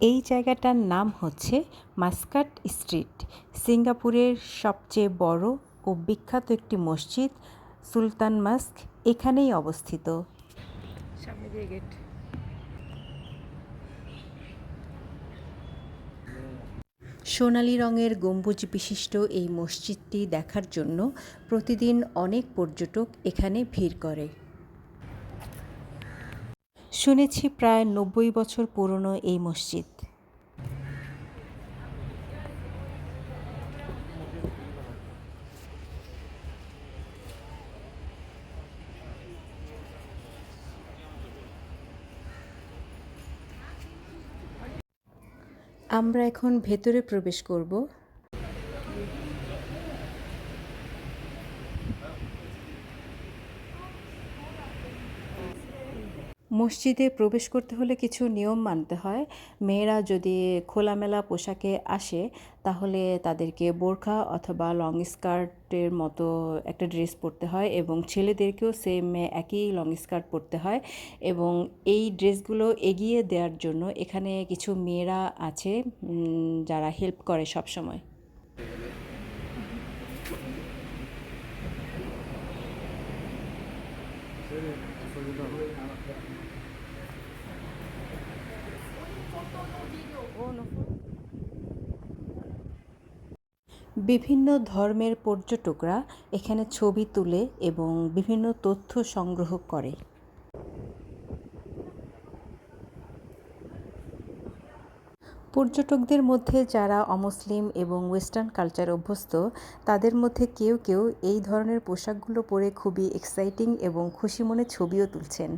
এই জায়গাটার নাম হচ্ছে মাস্কাট স্ট্রিট। সিঙ্গাপুরের সবচেয়ে বড় ও বিখ্যাত একটি মসজিদ সুলতান মাস্ক এখানেই অবস্থিত। সামনে দিয়ে গেট সোনালি রঙের গম্বুজ বিশিষ্ট এই মসজিদটি দেখার জন্য প্রতিদিন অনেক পর্যটক এখানে ভিড় করে। শুনেছি প্রায় নব্বই বছর পুরনো এই মসজিদ। আমরা এখন ভেতরে প্রবেশ করব। মসজিদে প্রবেশ করতে হলে কিছু নিয়ম মানতে হয় মেয়েরা যদি খোলামেলা পোশাকে আসে, তাহলে তাদেরকে বোরখা অথবা লং স্কার্টের মতো একটা ড্রেস পরতে হয় এবং ছেলেদেরকেও সেম একই লং স্কার্ট পরতে হয় এবং এই ড্রেসগুলো এগিয়ে দেওয়ার জন্য এখানে কিছু মেয়েরা আছে যারা হেল্প করে সব সময়। বিভিন্ন ধর্মের পর্যটকরা এখানে ছবি তুলে এবং বিভিন্ন তথ্য সংগ্রহ করে। পর্যটকদের মধ্যে যারা অমুসলিম এবং ওয়েস্টার্ন কালচার অভ্যস্ত, তাদের মধ্যে কেউ কেউ এই ধরনের পোশাকগুলো পরে খুবই এক্সাইটিং এবং খুশি মনে ছবিও তুলছেন।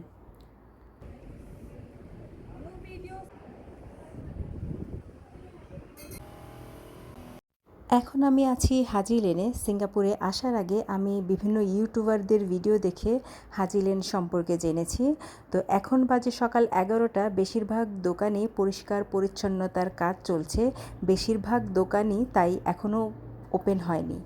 এখন আমি আছি হাজি লেনে। সিঙ্গাপুরে আসার আগে আমি বিভিন্ন ইউটিউবারদের ভিডিও দেখে হাজি লেন সম্পর্কে জেনেছি। তো এখন বাজে সকাল এগারোটা। বেশিরভাগ দোকানে পরিষ্কার পরিচ্ছন্নতার কাজ চলছে। বেশিরভাগ দোকানই তাই এখনও ওপেন হয়নি।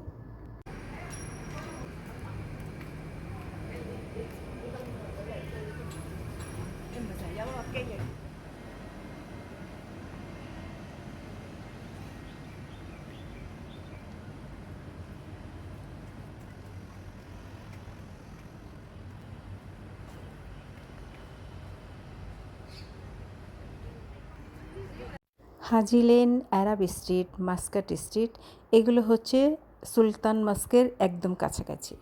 Haji Lane Arab street, Muscat street, এগুলো হচ্ছে সুলতান মস্কের একদম কাছাকাছি।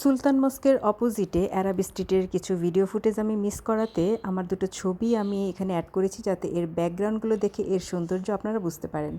সুলতান মস্কের অপোজিটে অ্যারাব স্ট্রিটের কিছু ভিডিও ফুটেজ আমি মিস করাতে আমার দুটো ছবি আমি এখানে অ্যাড করেছি যাতে এর ব্যাকগ্রাউন্ডগুলো দেখে এর সৌন্দর্য আপনারা বুঝতে পারেন।